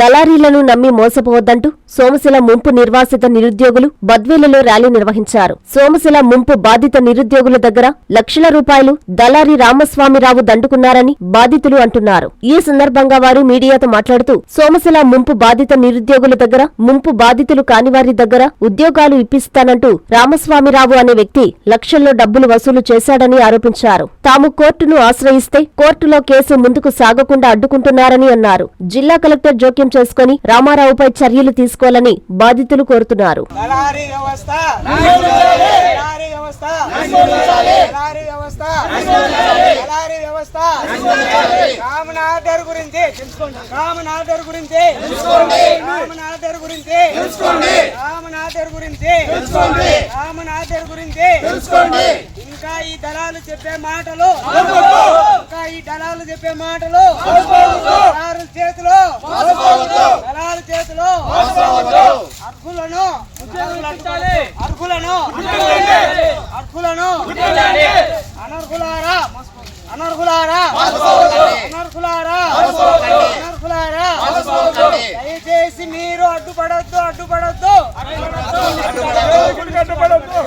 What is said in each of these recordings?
దళారీలను నమ్మి మోసపోవద్దంటూ సోమశిల ముంపు నిర్వాసిత నిరుద్యోగులు బద్వేలులో ర్యాలీ నిర్వహించారు. సోమశిల ముంపు బాధిత నిరుద్యోగుల దగ్గర లక్షల రూపాయలు దళారి రామస్వామిరావు దండుకున్నారని బాధితులు అంటున్నారు. ఈ సందర్భంగా వారు మీడియాతో మాట్లాడుతూ సోమశిల ముంపు బాధిత నిరుద్యోగుల దగ్గర ముంపు బాధితులు కాని వారి దగ్గర ఉద్యోగాలు ఇప్పిస్తానంటూ రామస్వామిరావు అనే వ్యక్తి లక్షల్లో డబ్బులు వసూలు చేశాడని ఆరోపించారు. తాము కోర్టును ఆశ్రయిస్తే కోర్టులో కేసు ముందుకు సాగకుండా అడ్డుకుంటున్నారని అన్నారు. జిల్లా కలెక్టర్ జోక్యం చేసుకుని రామారావుపై చర్యలు తీసుకోవాలని బాధితులు కోరుతున్నారు. దళారీ వ్యవస్థ! దళారీ వ్యవస్థ! దళారీ వ్యవస్థ! దళారీ వ్యవస్థ! రామనాథర్ గురించి తెలుసుకోండి. రామనాథర్ గురించి తెలుసుకోండి. రామనాథర్ గురించి తెలుసుకోండి. రామనాథర్ గురించి తెలుసుకోండి. రామనాథర్ గురించి తెలుసుకోండి. ఇంకా ఈ దళాలు చెప్పే మాటలు. ఇంకా ఈ దళాలు చెప్పే మాటలు. దళాలు చేతిలో. దళాలు చేతిలో. అర్హులను. అర్హులను. అర్హులను. అనర్హులారా. అనర్హులారా. అనర్హులారా. అనర్హులారా. దయచేసి మీరు అడ్డుపడద్దు అడ్డుపడద్దు. అడ్డుపడద్దు.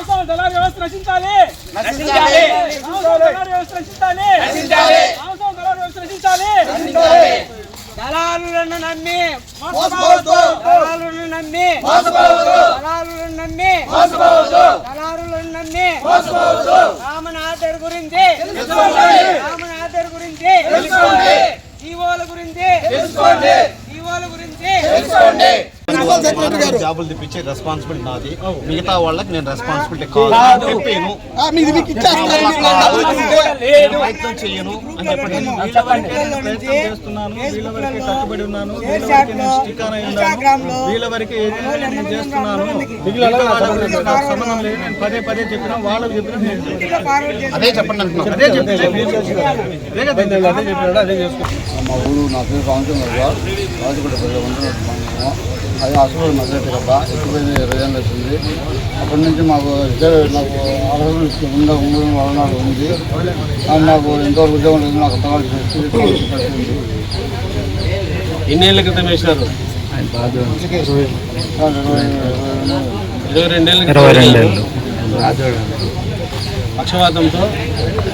రామస్వామి దళారీ వ్యవస్థ నశించాలి రామస్వామి దళారీ వ్యవస్థ నశించాలి నశించాలి రామస్వామి దళారీ వ్యవస్థ నశించాలి దళారులను నమ్మి. దళారులను నమ్మి. దళారులను నమ్మి. దళారులను నమ్మి. రామనాథర్ గురించి తెలుసుకోండి. రామనాథర్ గురించి తెలుసుకోండి. జీవోల గురించి తెలుసుకోండి. జీవోల గురించి తెలుసుకోండి జాబులు తెప్పించే రెస్పాన్సిబిలిటీ నాది మిగతా వాళ్ళకి నేను రెస్పాన్సిబిలిటీ కాదు. చెప్పాను. ప్రయత్నం చేయను అని చెప్పండి. ప్రయత్నం చేస్తున్నాను. వీళ్ళ వరకే కట్టుబడి ఉన్నాను. వీళ్ళ వరకే నేను స్టిక్ అయి ఉన్నాను. వీళ్ళ వరకే ఏదైనా నేను చేస్తున్నాను. మిగిలిన వాళ్ళకి నాకు సంబంధం లేదు. నేను పదే పదే చెప్పినా వాళ్ళకి చెప్పినా. అదే చెప్పండి. అంటున్నాను. అదే చెప్తాను అదే చెప్పాను అదే చెప్పాడు. అదే చేసుకుంటాను మా ఊరు నా పేరు సంవత్సరం కదా. రాజకోట ప్రజలు ఉంటున్నట్టు అది అసలు మద్దతు కదా ఎక్కువైంది ఇరవై ఏళ్ళు వచ్చింది అప్పటి నుంచి మాకు నాకు అర్హత ఉండ ఉండడం వల్ల నాకు ఉంది. కానీ నాకు ఎంతవరకు ఉద్యోగం లేదు నాకు పరిస్థితి ఎన్నేళ్ళ క్రితం వేసినారు? ఇరవై రెండేళ్ళ రెండేళ్ళు. పక్షవాతంతో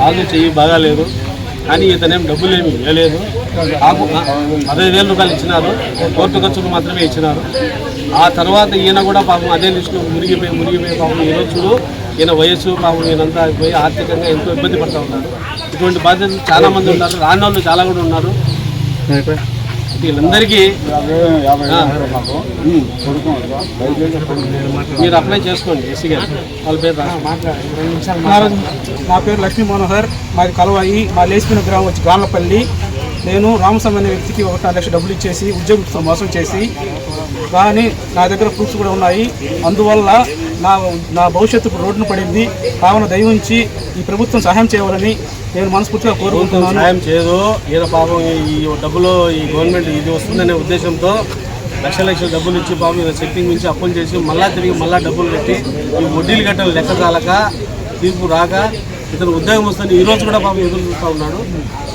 ఆగు చెయ్యి బాగాలేదు. కానీ ఇతనేం డబ్బులు ఏమి ఇవ్వలేదు ఆకు పదహైదు వేల రూపాయలు ఇచ్చినారు. కోర్టు ఖర్చులు మాత్రమే ఇచ్చినారు. ఆ తర్వాత ఈయన కూడా పాపం అదే లిస్టులో మురిగిపోయి మురిగిపోయి పాపం ఈరోజు చూడు ఈయన వయస్సు పాపం ఈయనంతా పోయి ఆర్థికంగా ఎంతో ఇబ్బంది పడుతూ ఉన్నారు. ఇటువంటి బాధ్యతలు చాలామంది ఉన్నారు. రాని వాళ్ళు చాలా కూడా ఉన్నారు. వీళ్ళందరికీ మీరు అప్లై చేసుకోండి ఎస్సీ గారు. వాళ్ళ పేరు నా పేరు లక్ష్మీ మనోహర్. మాది కలవాయి మా లేచిపోయిన గ్రామం వచ్చి గాన్లపల్లి. నేను రామస్వామి అనే వ్యక్తికి ఒకటి లక్ష డబ్బులు ఇచ్చేసి ఉద్యోగంతో మోసం చేసి కానీ నా దగ్గర ప్రూఫ్స్ కూడా ఉన్నాయి. అందువల్ల నా నా భవిష్యత్తు ఇప్పుడు రోడ్డున పడింది కావున దయవుంచి ఈ ప్రభుత్వం సహాయం చేయాలని నేను మనస్ఫూర్తిగా కోరుకుంటున్నాను సాయం చేయదు ఈయన పాపం ఈ డబ్బులు ఈ గవర్నమెంట్ ఇది వస్తుందనే ఉద్దేశంతో లక్ష లక్షల డబ్బులు ఇచ్చి పాపం ఈయన సెట్టింగ్ నుంచి అప్పులు చేసి మళ్ళా తిరిగి మళ్ళా డబ్బులు పెట్టి ఈ వడ్డీలు కట్టలు లెక్క చాలక తీర్పు రాక ఇతను ఉద్యోగం వస్తుంది ఈ రోజు కూడా పాపం ఎదురు చూస్తూ ఉన్నాడు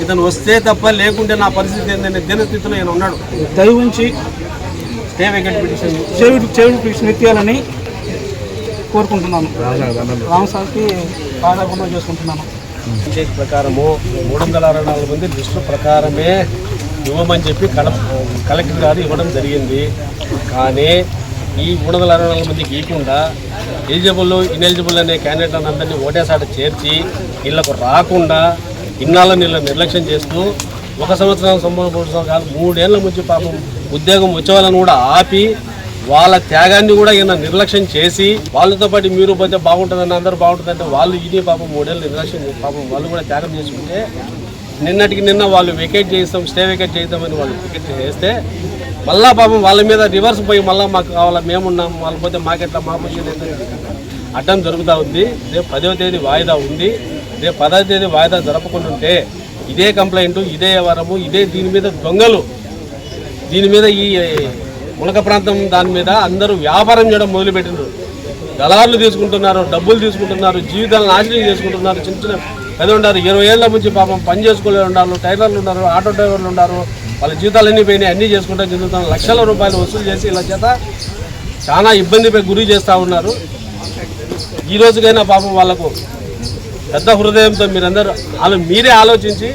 ఇతను వస్తే తప్ప లేకుంటే నా పరిస్థితి ఏంటనే దినస్థితిలో ఈయన ఉన్నాడు దయవుంచి స్టే వేకెంట్ పిటిషన్ చెవిటి చెవిటి పిలిచిన ఎత్తియాలని కోరుకుంటున్నాను. రామస్వామికి పాదాపంలో చేసుకుంటున్నాను. పంచాయతీ ప్రకారము మూడు వందల అరవై నాలుగు మంది లిస్టు ప్రకారమే ఇవ్వమని చెప్పి కడ కలెక్టర్ గారు ఇవ్వడం జరిగింది. కానీ ఈ మూడు వందల అరవై నాలుగు మందికి ఇవ్వకుండా ఎలిజిబుల్ ఇన్ఎలిజిబుల్ అనే క్యాండిడేట్లను అందరినీ ఓటేసాట చేర్చి వీళ్ళకు రాకుండా ఇన్నాళ్ళ నీళ్ళ నిర్లక్ష్యం చేస్తూ ఒక సంవత్సరం సంవత్సరం కాదు మూడేళ్ళ నుంచి పాపం ఉద్యోగం వచ్చే వాళ్ళని కూడా ఆపి వాళ్ళ త్యాగాన్ని కూడా ఈయన నిర్లక్ష్యం చేసి వాళ్ళతో పాటు మీరు పోతే బాగుంటుందని అందరూ బాగుంటుందంటే వాళ్ళు ఇది పాపం మూడేళ్ళు నిర్లక్ష్యం పాపం వాళ్ళు కూడా త్యాగం చేసుకుంటే నిన్నటికి నిన్న వాళ్ళు వెకేట్ చేస్తాం స్టే వెకేట్ చేద్దామని వాళ్ళు టికెట్ చేస్తే మళ్ళా పాపం వాళ్ళ మీద రివర్స్ పోయి మళ్ళీ మాకు కావాలా మేమున్నాం వాళ్ళు పోతే మాకెట్లా మా పొజిషన్ అడ్డం జరుగుతూ ఉంది. రేపు పదవ తేదీ వాయిదా ఉంది. రేపు పదవ తేదీ వాయిదా జరపకుండా ఉంటే ఇదే కంప్లైంట్ ఇదే వరము ఇదే దీని మీద దొంగలు. దీని మీద ఈ మునక ప్రాంతం దాని మీద అందరూ వ్యాపారం చేయడం మొదలుపెట్టినారు దళారులు తీసుకుంటున్నారు డబ్బులు తీసుకుంటున్నారు జీవితాలను నాశనం చేసుకుంటున్నారు. చిన్న చిన్న పెద్ద ఉండారు ఇరవై ఏళ్ళ నుంచి పాపం పని చేసుకోలే ఉండాలి టైలర్లు ఉన్నారు ఆటో డ్రైవర్లు ఉన్నారు. వాళ్ళ జీతాలన్నీ పోయినాయి అన్నీ చేసుకుంటా చెందుతాం లక్షల రూపాయలు వసూలు చేసి ఇలా చేత చాలా ఇబ్బందిపై గురి చేస్తూ ఉన్నారు. ఈ రోజుకైనా పాపం వాళ్ళకు పెద్ద హృదయంతో మీరందరూ వాళ్ళు మీరే ఆలోచించి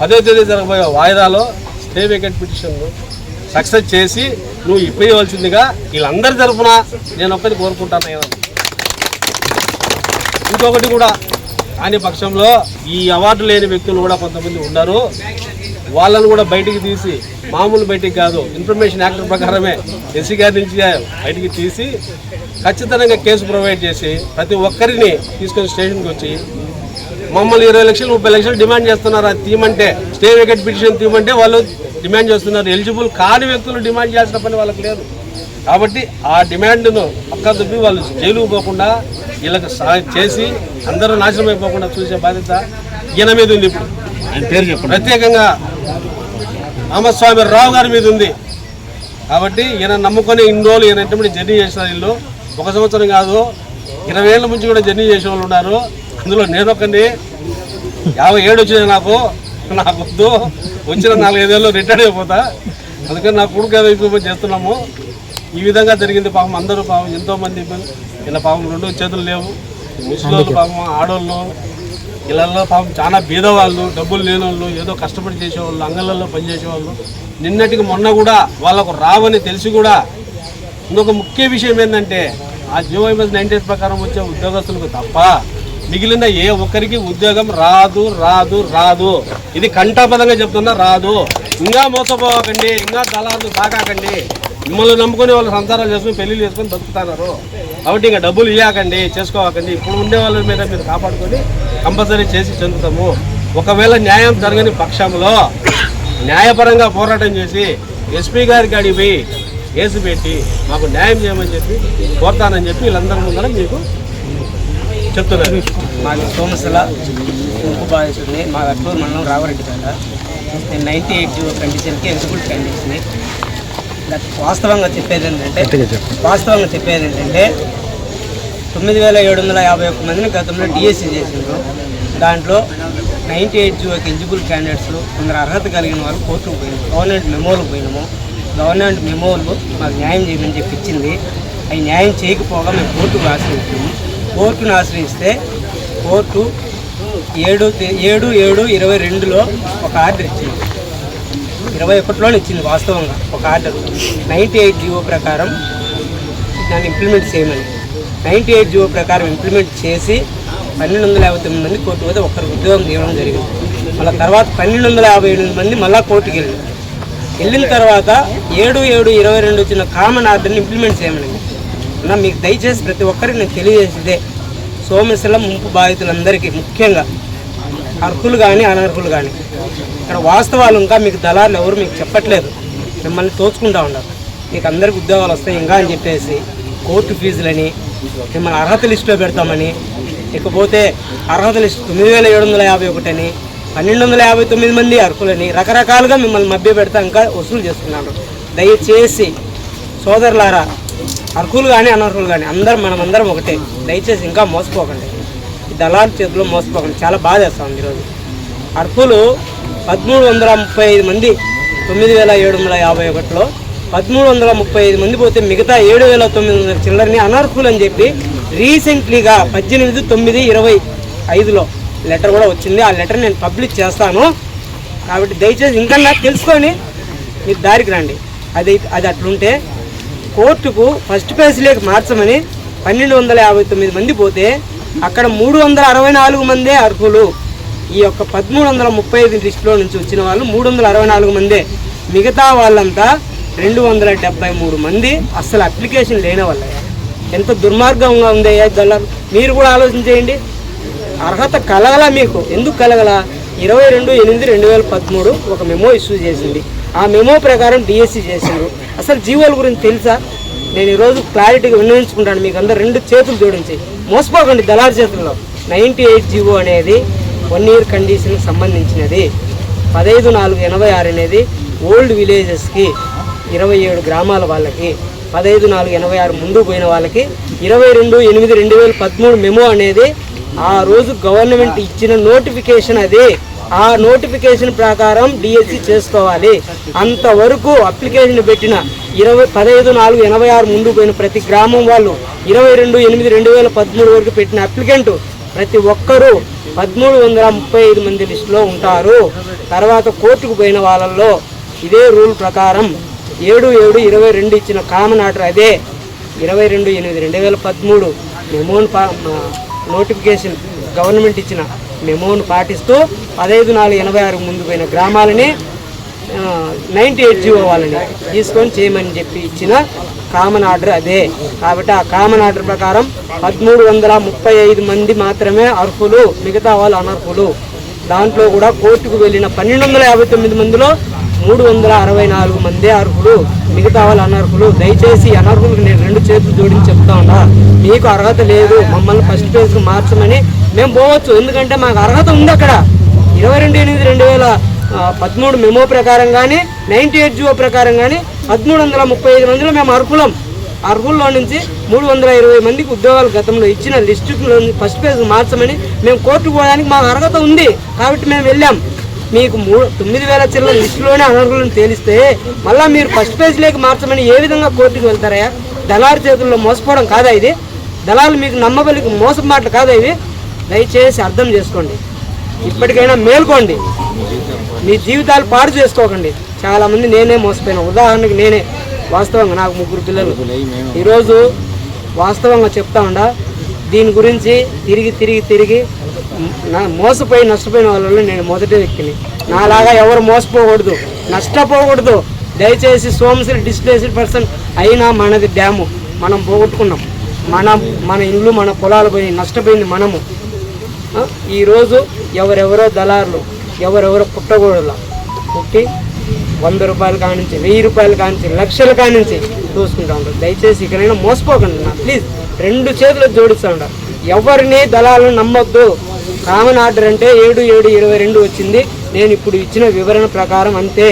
పదో తేదీ జరగబోయే వాయిదాలో స్టే వేకెట్ పిటిషన్లు సక్సెస్ చేసి నువ్వు ఇప్పవలసిందిగా వీళ్ళందరి తరఫున నేను ఒక్కటి కోరుకుంటాను ఇంకొకటి కూడా కాని పక్షంలో ఈ అవార్డు లేని వ్యక్తులు కూడా కొంతమంది ఉన్నారు. వాళ్ళను కూడా బయటికి తీసి మామూలు బయటికి కాదు ఇన్ఫర్మేషన్ యాక్ట్ ప్రకారమే ఎస్సీ గారి నుంచి బయటికి తీసి ఖచ్చితంగా కేసు ప్రొవైడ్ చేసి ప్రతి ఒక్కరిని తీసుకొని స్టేషన్కి వచ్చి మమ్మల్ని ఇరవై లక్షలు ముప్పై లక్షలు డిమాండ్ చేస్తున్నారు. అది తీయమంటే స్టే వికెట్ పిటిషన్ తీయమంటే వాళ్ళు డిమాండ్ చేస్తున్నారు. ఎలిజిబుల్ కాని వ్యక్తులు డిమాండ్ చేయాల్సిన పని వాళ్ళకి లేదు. కాబట్టి ఆ డిమాండ్ను పక్క దుబ్బి వాళ్ళు జైలుకు పోకుండా వీళ్ళకి సహాయం చేసి అందరూ నాశనం అయిపోకుండా చూసే బాధ్యత ఈయన మీద ఉంది ఇప్పుడు. ఆయన పేరు చెప్పండి. ప్రత్యేకంగా రామస్వామి రావు గారి మీద ఉంది. కాబట్టి ఈయన నమ్ముకొని ఇన్ని రోజులు ఈయన ఇంటి జర్నీ చేసిన వీళ్ళు ఒక సంవత్సరం కాదు ఇరవై ఏళ్ళ నుంచి కూడా జర్నీ చేసిన వాళ్ళు ఉన్నారు. అందులో నేను ఒకరిని యాభై ఏడు వచ్చింది నాకు. నాకు వద్దు వచ్చిన నాలుగైదేళ్ళు రిటైర్డ్ అయిపోతా. అందుకని నా కొడుకు ఏదో ఇంప్రూవ్మెంట్ చేస్తున్నాము. ఈ విధంగా జరిగింది పాపం. అందరూ పాపం. ఎంతో మంది ఇబ్బంది. ఇలా పాపం రెండు చేతులు లేవు. ముసలి పాపం ఆడోళ్ళు. ఇళ్ళల్లో పాపం చాలా బీదవాళ్ళు డబ్బులు లేని వాళ్ళు ఏదో కష్టపడి చేసేవాళ్ళు అంగళ్ళల్లో పనిచేసేవాళ్ళు నిన్నటికి మొన్న కూడా వాళ్ళకు రావని తెలిసి కూడా ఇంకొక ముఖ్య విషయం ఏంటంటే ఆ జియోఎంఎస్ నైన్టీన్ ప్రకారం వచ్చే ఉద్యోగస్తులకు తప్ప మిగిలిన ఏ ఒక్కరికి ఉద్యోగం రాదు రాదు రాదు. ఇది కంఠాపదంగా చెప్తున్నా రాదు. ఇంకా మోసపోకండి ఇంకా దళాలు సాగాకండి. మిమ్మల్ని నమ్ముకునే వాళ్ళు సంసారాలు చేసుకుని పెళ్ళిళ్ళు చేసుకొని బతుకుతున్నారు. కాబట్టి ఇంకా డబ్బులు ఇవ్వకండి చేసుకోవకండి ఇప్పుడు ఉండే వాళ్ళ మీద మీరు కాపాడుకొని కంపల్సరీ చేసి చెందుతాము. ఒకవేళ న్యాయం జరగని పక్షంలో న్యాయపరంగా పోరాటం చేసి ఎస్పీ గారికి అడిగి పోయి కేసు పెట్టి మాకు న్యాయం చేయమని చెప్పి కోరుతానని చెప్పి వీళ్ళందరి ముందర మీకు చెప్తున్నారు. మాది సోమశిల ఉప్పు బాధిస్తుంది మా అట్టూరు మండలం రావరెడ్డిపేట. నేను నైంటీ ఎయిట్ జీవో కండిషన్కి ఎలిజిబుల్ కండిషన్ వాస్తవంగా చెప్పేది ఏంటంటే వాస్తవంగా చెప్పేది ఏంటంటే తొమ్మిది వేల ఏడు వందల యాభై ఒక్క మందిని గతంలో డిఎస్సి చేసిండ్రు. దాంట్లో నైంటీ ఎయిట్ జీవోకి ఎలిజిబుల్ క్యాండిడేట్స్లో కొందరు అర్హత కలిగిన వాళ్ళు కోర్టుకు పోయినాము గవర్నమెంట్ మెమోలకు పోయినాము. గవర్నమెంట్ మెమోలు మాకు న్యాయం చేయమని చెప్పి ఇచ్చింది. అవి న్యాయం చేయకపోగా మేము కోర్టుకు ఆశ్రయించాము కోర్టును ఆశ్రయిస్తే కోర్టు ఏడు ఏడు ఏడు ఇరవై రెండులో ఒక ఆర్డర్ ఇచ్చింది. ఇరవై ఒకటిలోనే ఇచ్చింది వాస్తవంగా ఒక ఆర్డర్. నైంటీ ఎయిట్ జీవో ప్రకారం దాన్ని ఇంప్లిమెంట్ చేయమని. నైంటీ ఎయిట్ జీవో ప్రకారం ఇంప్లిమెంట్ చేసి పన్నెండు వందల యాభై తొమ్మిది మంది కోర్టు పోతే ఒక్కరికి ఉద్యోగం ఇవ్వడం జరిగింది. మళ్ళీ తర్వాత పన్నెండు వందల యాభై ఎనిమిది మంది మళ్ళీ కోర్టుకి వెళ్ళారు వెళ్ళిన తర్వాత ఏడు ఏడు ఇరవై రెండు వచ్చిన కామన్ ఆర్డర్ని ఇంప్లిమెంట్ చేయమని. అన్న మీకు దయచేసి ప్రతి ఒక్కరికి నేను తెలియజేసేదే సోమశిలం ముంపు బాధితులందరికీ ముఖ్యంగా. అర్హులు కానీ అనర్హులు కానీ ఇక్కడ వాస్తవాలు ఇంకా మీకు దళాలు ఎవరు మీకు చెప్పట్లేదు. మిమ్మల్ని తోచుకుంటా ఉన్నారు. మీకు అందరికి ఉద్యోగాలు వస్తాయి ఇంకా అని చెప్పేసి కోర్టు ఫీజులని మిమ్మల్ని అర్హత లిస్టులో పెడతామని ఇకపోతే అర్హత లిస్టు తొమ్మిది వేల ఏడు వందల యాభై ఒకటని పన్నెండు వందల యాభై తొమ్మిది మంది అర్హులని రకరకాలుగా మిమ్మల్ని మభ్య పెడతా ఇంకా వసూలు చేస్తున్నారు. దయచేసి సోదరులారా అర్హులు కానీ అనర్హులు కానీ అందరం మనం అందరం ఒకటే. దయచేసి ఇంకా మోసపోకండి. ఈ దళాల చేతిలో మోసపోకండి. చాలా బాధ వేస్తాం ఈరోజు. అర్హులు పదమూడు వందల ముప్పై ఐదు మంది తొమ్మిది వేల ఏడు వందల యాభై ఒకటిలో పదమూడు వందల ముప్పై ఐదు మంది పోతే మిగతా ఏడు వేల తొమ్మిది వందల చిల్లరని అనర్హులు అని చెప్పి రీసెంట్లీగా పద్దెనిమిది తొమ్మిది ఇరవై ఐదులో లెటర్ కూడా వచ్చింది. ఆ లెటర్ నేను పబ్లిష్ చేస్తాను. కాబట్టి దయచేసి ఇంకా నాకు తెలుసుకొని మీరు దారికి రండి. అది అది అట్లుంటే కోర్టుకు ఫస్ట్ ఫేజ్లోకి మార్చమని పన్నెండు వందల యాభై తొమ్మిది మంది పోతే అక్కడ మూడు వందల అరవై నాలుగు మందే అర్హులు. ఈ యొక్క పదమూడు వందల ముప్పై ఐదు లిస్టులో నుంచి వచ్చిన వాళ్ళు మూడు వందల అరవై నాలుగు మందే. మిగతా వాళ్ళంతా రెండు వందల డెబ్బై మూడు మంది అస్సలు అప్లికేషన్ లేని వాళ్ళయ్యా ఎంత దుర్మార్గంగా ఉంది దళాలు. మీరు కూడా ఆలోచించేయండి అర్హత కలగల మీకు. ఎందుకు కలగల? ఇరవై రెండు ఎనిమిది రెండు వేల పదమూడు ఒక మెమో ఇష్యూ చేసింది. ఆ మెమో ప్రకారం డిఎస్సి చేసింది అసలు జీవోల గురించి తెలుసా? నేను ఈరోజు క్లారిటీగా విన్నవించుకుంటాను. మీకు అందరు రెండు చేతులు జోడించి. మోసపోకండి దళారు చేతుల్లో. నైంటీ ఎయిట్ జీవో అనేది వన్ ఇయర్ కండిషన్కి సంబంధించినది. పదహైదు నాలుగు ఎనభై ఆరు అనేది ఓల్డ్ విలేజెస్కి ఇరవై ఏడు గ్రామాల వాళ్ళకి పదహైదు నాలుగు ఎనభై ఆరు ముందు పోయిన వాళ్ళకి ఇరవై రెండు ఎనిమిది రెండు వేల పదమూడు మెమో అనేది ఆ రోజు గవర్నమెంట్ ఇచ్చిన నోటిఫికేషన్ అదే. ఆ నోటిఫికేషన్ ప్రకారం డిఎస్సి చేసుకోవాలి. అంతవరకు అప్లికేషన్ పెట్టిన ఇరవై పదహైదు నాలుగు ఎనభై ఆరు ముందు పోయిన ప్రతి గ్రామం వాళ్ళు ఇరవై రెండు ఎనిమిది రెండు వేల పదమూడు వరకు పెట్టిన అప్లికెంట్ ప్రతి ఒక్కరూ పదమూడు వందల ముప్పై ఐదు మంది లిస్టులో ఉంటారు. తర్వాత కోర్టుకు పోయిన వాళ్ళల్లో ఇదే రూల్ ప్రకారం ఏడు ఏడు ఇరవై రెండు ఇచ్చిన కామన్ ఆర్డర్ అదే. ఇరవై రెండు ఎనిమిది రెండు వేల పదమూడు మెమోన్ నోటిఫికేషన్ గవర్నమెంట్ ఇచ్చిన మెమోను పాటిస్తూ పదహైదు నాలుగు ఎనభై ఆరు ముందు పోయిన గ్రామాలని నైంటీ ఎయిట్ జీవో వాళ్ళని తీసుకొని చేయమని చెప్పి ఇచ్చిన కామన్ ఆర్డర్ అదే. కాబట్టి ఆ కామన్ ఆర్డర్ ప్రకారం పదమూడు వందల ముప్పై ఐదు మంది మాత్రమే అర్హులు మిగతా వాళ్ళు అనర్హులు. దాంట్లో కూడా కోర్టుకు వెళ్ళిన పన్నెండు వందల యాభై తొమ్మిది మందిలో మూడు వందల అరవై నాలుగు మందే అర్హులు మిగతా వాళ్ళు అనర్హులు. దయచేసి అనర్హులకు నేను రెండు చేతులు జోడించి చెప్తా ఉన్నా. మీకు అర్హత లేదు మమ్మల్ని ఫస్ట్ పేజ్కి మార్చమని మేము పోవచ్చు. ఎందుకంటే మాకు అర్హత ఉంది అక్కడ. ఇరవై రెండు ఎనిమిది రెండు వేల పదమూడు మెమో ప్రకారం కానీ నైంటీ ఎయిట్ జియో ప్రకారం కానీ పదమూడు వందల ముప్పై ఐదు మందిలో మేము అర్హులం. అర్హుల్లో నుంచి మూడు వందల ఇరవై మందికి ఉద్యోగాలు గతంలో ఇచ్చిన లిస్టులో ఫస్ట్ ఫేజ్ మార్చమని మేము కోర్టుకు పోవడానికి మాకు అర్హత ఉంది. కాబట్టి మేము వెళ్ళాం. మీకు మూడు తొమ్మిది వేల చిల్లర లిస్టులోనే అనర్హులను తేలిస్తే మళ్ళీ మీరు ఫస్ట్ పేజ్లోకి మార్చమని ఏ విధంగా కోర్టుకు వెళ్తారయ్యా? దళారు చేతుల్లో మోసపోవడం కాదా ఇది? దళాలు మీకు నమ్మబలికి మోసం మాటలు కాదా ఇవి? దయచేసి అర్థం చేసుకోండి. ఇప్పటికైనా మేల్కోండి. మీ జీవితాలు పాడు చేసుకోకండి. చాలామంది నేనే మోసపోయినా. ఉదాహరణకి నేనే. వాస్తవంగా నాకు ముగ్గురు పిల్లలు. ఈరోజు వాస్తవంగా చెప్తా ఉండా దీని గురించి తిరిగి తిరిగి తిరిగి నా మోసపోయి నష్టపోయిన వాళ్ళలో నేను మొదటి వ్యక్తిని. నాలాగా ఎవరు మోసపోకూడదు నష్టపోకూడదు. దయచేసి సోమశ్రీ డిస్ప్లేస్డ్ పర్సన్ అయినా మనది డ్యాము. మనం పోగొట్టుకున్నాం. మన మన ఇండ్లు మన పొలాలు పోయి నష్టపోయింది మనము. ఈరోజు ఎవరెవరో దళారులు ఎవరెవరో పుట్టకూడదు పుట్టి వంద రూపాయలు కానించి వెయ్యి రూపాయలు కానించి లక్షలు కానించి చూసుకుంటా ఉంటారు. దయచేసి ఇక్కడైనా మోసపోకండి నా ప్లీజ్. రెండు చేతులు జోడిస్తూ ఎవరిని దళాలను నమ్మొద్దు. కామన్ ఆర్డర్ అంటే ఏడు ఏడు ఇరవై రెండు వచ్చింది. నేను ఇప్పుడు ఇచ్చిన వివరణ ప్రకారం అంతే.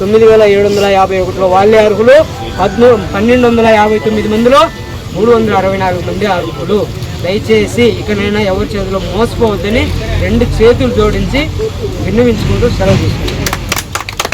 తొమ్మిది వేల ఏడు వందల యాభై ఒకటిలో వాళ్ళే అర్హులు. పద్మూ పన్నెండు వందల యాభై తొమ్మిది మందిలో మూడు వందల అరవై నాలుగు మంది అర్హులు. దయచేసి ఇకనైనా ఎవరి చేతిలో మోసపోవద్దని రెండు చేతులు జోడించి విన్నవించుకుంటూ సెలవు తీసుకుంటాను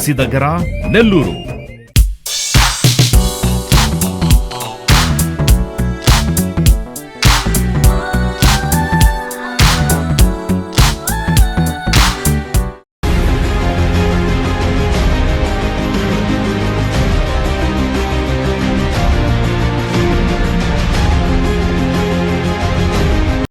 RTC దగ్గర నెల్లూరు.